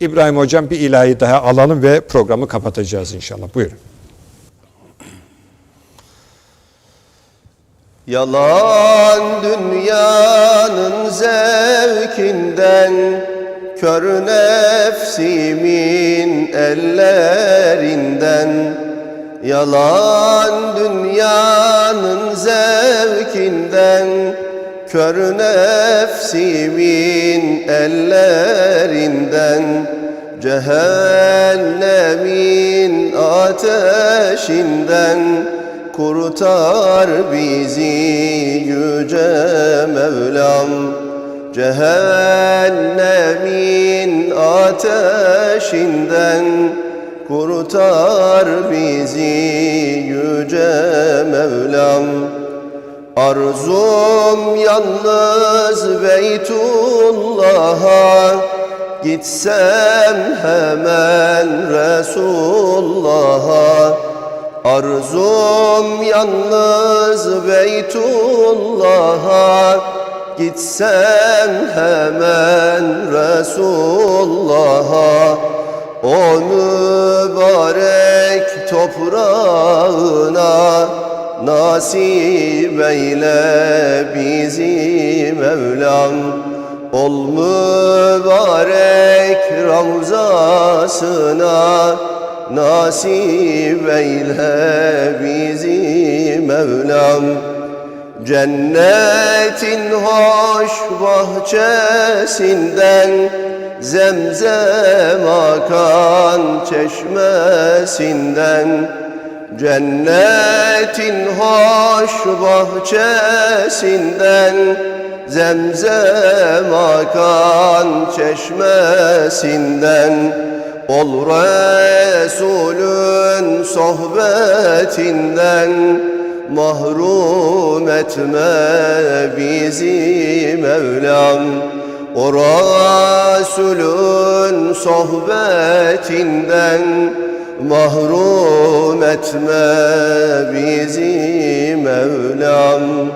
İbrahim Hocam bir ilahi daha alalım ve programı kapatacağız inşallah. Buyurun. Yalan dünyanın zevkinden Kör nefsimin ellerinden Yalan dünyanın zevkinden Kör nefsimin ellerinden Cehennemin ateşinden Kurtar bizi yüce Mevlam. Cehennemin ateşinden Kurtar bizi yüce Mevlam Arzum yalnız Beytullah'a Gitsem hemen Resulullah'a. Arzum yalnız Beytullah'a Gitsem hemen Resulullah'a. O mübarek toprağına Nasip eyle bizi Mevlam. Ol mübarek ravzasına Nasip eyle bizi Mevlam. Cennetin hoş bahçesinden Zemzem akan çeşmesinden Cennetin hoş bahçesinden Zemzem akan çeşmesinden Ol Resulün sohbetinden Mahrum etme bizi Mevlam. O Resulün sohbetinden Mahrum etme bizi Mevlam